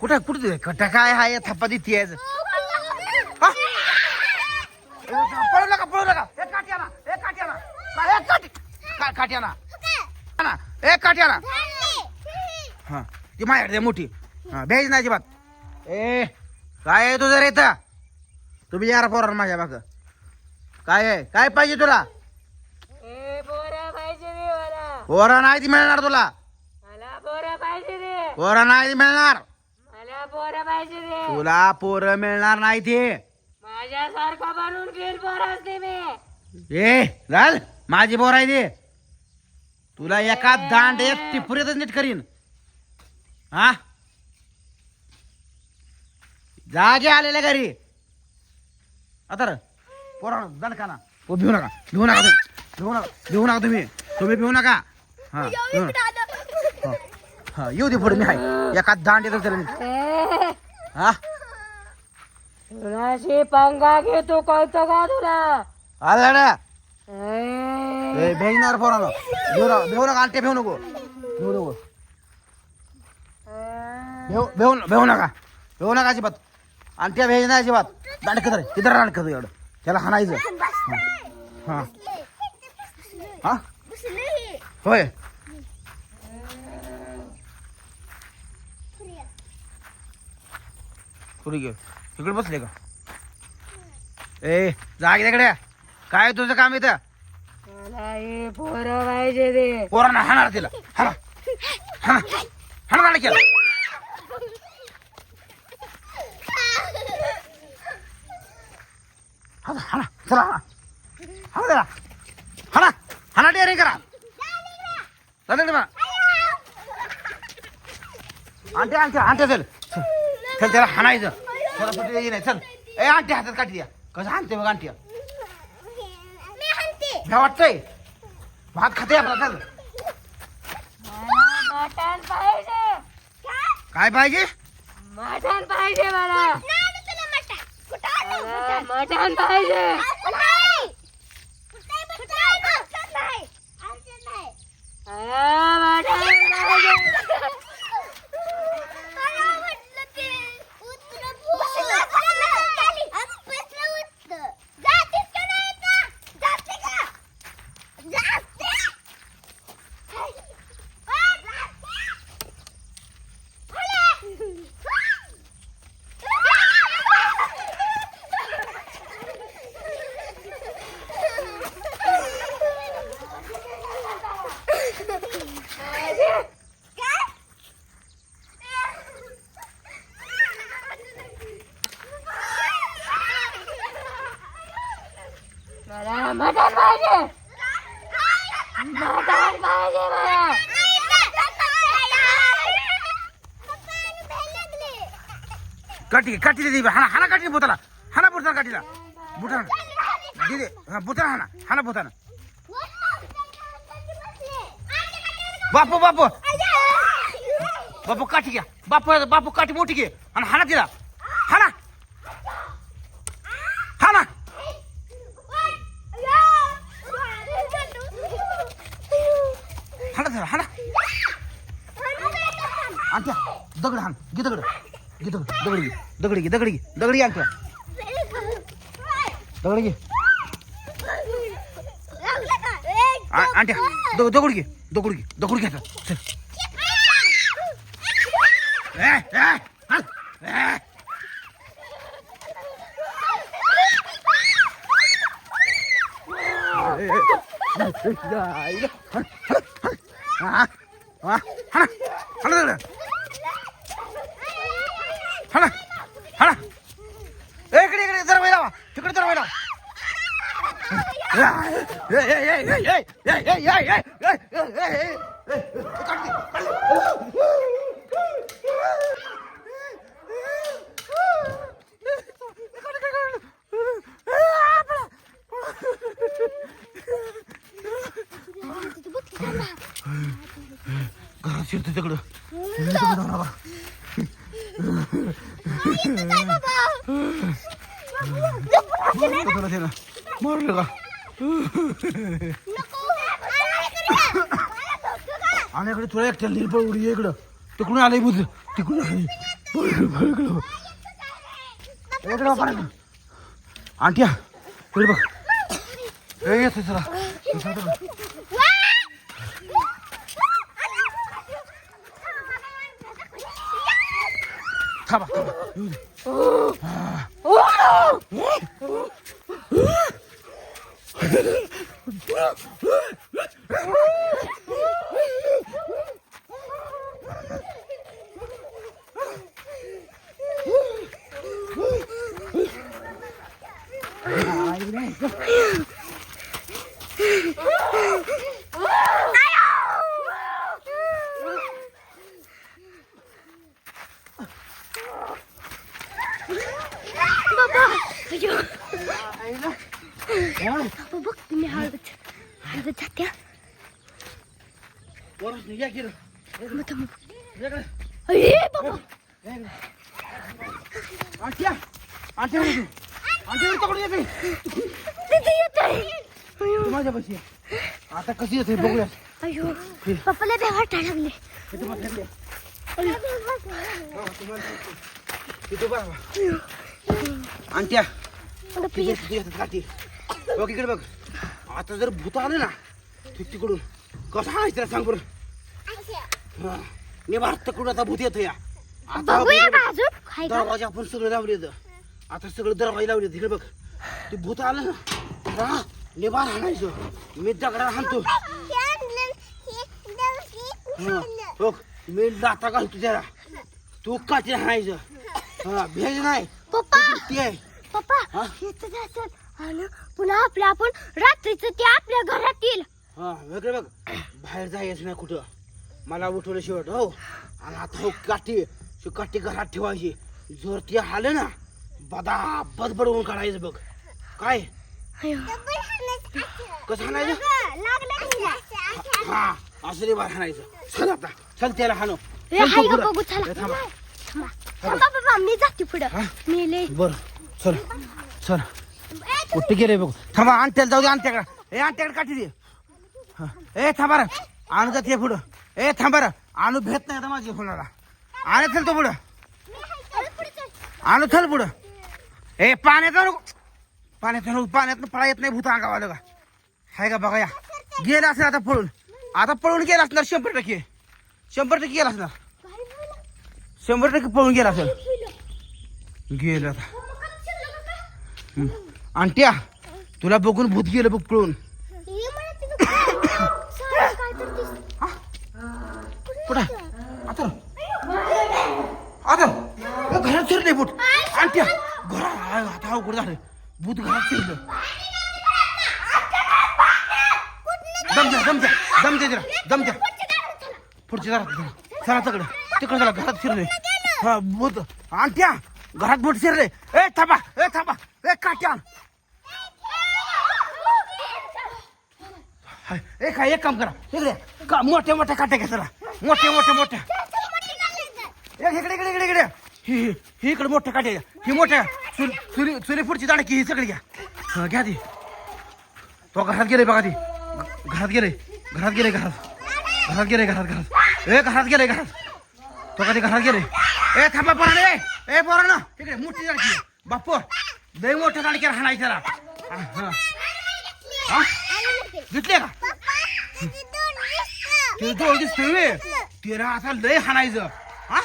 कुठं कुठं कटा काय हाय थप्पा देते हा? पळू नका पळू नका. ए आणा ए काठी आणा. का- ए काठी. का- काठी आणा. आणा. ए काठी आणा. हा ती माझ्याकडे दे मोठी. हा भ्यायची नाही अजिबात. ए काय आहे तुझं रे इथं? तुम्ही यार पोरा माझ्या माग. काय आहे? काय पाहिजे तुला? ए बोरा पाहिजे रे मला. पोरा नाही ती मिळणार तुला. मला बोरा पाहिजे रे. पोरा नाही ती मिळणार. पाहिजे रे तुला पोरं मिळणार नाही ते. माझ्यासारखा बनून घेईल मी. ए लाल माझी बोर आहे ते. तुला एका दांड एक टिपुरीतच नीट करीन. हा? जागे आलेल्या घरी. आता रे, पोरा दांड खाना ओ भिऊ नका. भिऊ नका तुम्ही. भिऊ नका. भिऊ नका तुम्ही. तुम्ही भिऊ नका. हा भिऊ नका. हा. येऊ दे पुढे मी आहे एका दांड. ए, हा? कुणाशी पंगा घेतो कळतो का तुला? आला ना ए, ए भेजणार पोरानं भिऊ नका भिऊ नका आंटे भिऊ नको. भिऊ नको. भेऊ भेऊ भेऊ नका. भेऊ नका अजिबात. आणि त्या भेज नाही अजिबात. दांड कदर किधर रांड कदर एवढं. त्याला हाणायचं. हा. हा? होय. पुढे घे तिकडे बसले का? ए जाग तिकडे. काय तुझं काम इथं? मला हे पोरं पाहिजे पोरांना हाणार तिला. हाणा हाणा हाणा केला. हाणा चला हाणा हाणा त्याला. हाणा हाणा डेअरिंग करा. चल तिकडे. म्हणा आंटे आंटे आंटे चल चल त्याला हाणायचं त्याला सुट्टी द्यायची नाही चल ए आंटे हातात काठी द्या कसं हाणते बघ आंटी भ्या वाटतंय भात खाते आपला चल मटण पाहिजे काय पाहिजे मटण पाहिजे मला मटण पाहिजे ಕಟ್ಟಿ ಕಟ್ಟಿದ್ದೀವಿ ಹಣ ಹಣ ಕಟ್ಟಿ ಬೂತಲ್ಲ ಹಣ ಬೂತಾನ ಕಟ್ಟಿಲ್ಲ ಬೂತಾನ ದೀದಿ ಹಾಂ ಬೂತಾನ ಹಣ ಹಣ ಬೂತಾನ ಬಾಪು ಬಾಪು ಬಾಪು ಕಾಟಿಗೆ ಬಾಪು ಬಾಪು ಕಾಟಿ ಮೂಟಿಗೆ ಹಣ ಹಣ ತಿಲ್ಲ आणत्या दगड हाण घे दगड घे दगड दगड घे दगड घे दगड घे दगड घे आणत्या दगड घे आ- आणत्या दग- दगड घे दगड घे दगड घे. चल ए, ए, हा इकडे इकडे जर वय लावा तिकडे जर वय लावा घरात शिरतो तिकडं तिकडे जाऊ नका 말을 가. आण्याकडे तुला एकट्याला नेल पण उडी इकडं तिकडून आलंय बुध तिकडून आलंय पळ इकडं, पळ इकडं. इकडं बघ, इकडं. आंट्या इकडे बघ ए, येतोय चला. येतोय, चला. थांबा थांबा येऊ दे. बाबा अयो बाबा बघ तुम्ही हळद हळद जात्या. अये बाबा. आंट्या आंट्या इकडे. आंट्या इकडे तिकडून येते. तिथे येत. आहे अयो. तू माझ्यापाशी ये. आता कशी येते बघूया अयो. पप्पाला बे वाटायला लागले. येतात काठी बघ इकडे बघ. आता जर भूत आलं ना ठीक तिकडून कसं हाणायचं त्याला सांग बरं. हा. निभार तिकडून आता भूत येतं या. आता बघूया अजून? का? दरवाजा आपण सगळे लावले आता सगळं दरवाजे लावले तिकडे बघ. ते भूत आलं ना हा निभार हाणायचं. मी दगडा हाणतो हा, बघ मी लाता घालतो त्याला. तू काठी हाणायचं? हा भेज नाही. पप्पा! ती आहे? पप्पा हा? आणि पुन्हा आपलं आपण रात्रीचं ते आपल्या घरात येईल. हा वेगळे बघ. बाहेर जायचं नाही कुठं. मला उठवलं शेवट हो. आणि आता हो काठी शी काठी घरात ठेवायची. जर ती आलं ना बदा बद बडवून काढायचं बघ. काय? अयो. कसं हाणायचं हा असं रे बाहेर हाणायचं चल आता चल त्याला हाणू. बघू थांबा. मी जाते पुढं? मी बर चल. चल. कुठे गेले बघ. थांबा आणत्याला जाऊ दे आणत्याकडे ए आणत्याकडे काठी दे. हा. ए थांबा रे. आणू जाते पुढं? ए थांबा रे. आणू भेट नाही आता माझी कोणाला. आणत चल तो पुढं. आणू चल पुढं. ए पाण्यात आणू पाण्यात आणू पाण्यात पळा येत नाही भूत अंगावालं का हाय का बघा या. गेला असेल आता पळून. आता पळून गेला असणार शंभर टक्के. शंभर टक्के गेला असणार. शंभर टक्के पळून गेला असेल. गेलं आता. हम्म. आणट्या तुला बघून भूत गेलं बघ पळून कुठं आता आता घरात शिरले भूत. आणट्या घरात आता अवघड झालं भूत घरात शिरलं दम द्या दम द्या दम द्या जरा दम द्या. पुढच्या घरात चला. तिकडं. तिकडं चला घरात शिरले हा भूत. आणट्या घरात भूत शिरले ए थांबा ए थांबा. ए काट्या हाय, ए काय एक काम करा इकडे का मोठ्या मोठ्या काट्या घ्या मोठ्या मोठ्या मोठ्या एक इकडे इकडे इकडे इकडे ही ही- ही इकडे मोठ्या काट्या घ्या ही मोठ्या चुली चुली चुली पुढची दाणकी ही सगळी घ्या हा, घ्या ती तो घरात गेले बघा ती घ- घरात गेले घरात गेले घरात घरात गेले घरात घरात ए घरात गेले घरात तो कधी घरात गेले ए थांबा पोराने ए पोरानं इकडे मोठी आहे. बाप्पो लय मोठ्या दाणक्याला हाणायचं त्याला हा, हा. हा? घेतले का ते दोन दिसतोय तेरा आता लय हाणायचं. हा?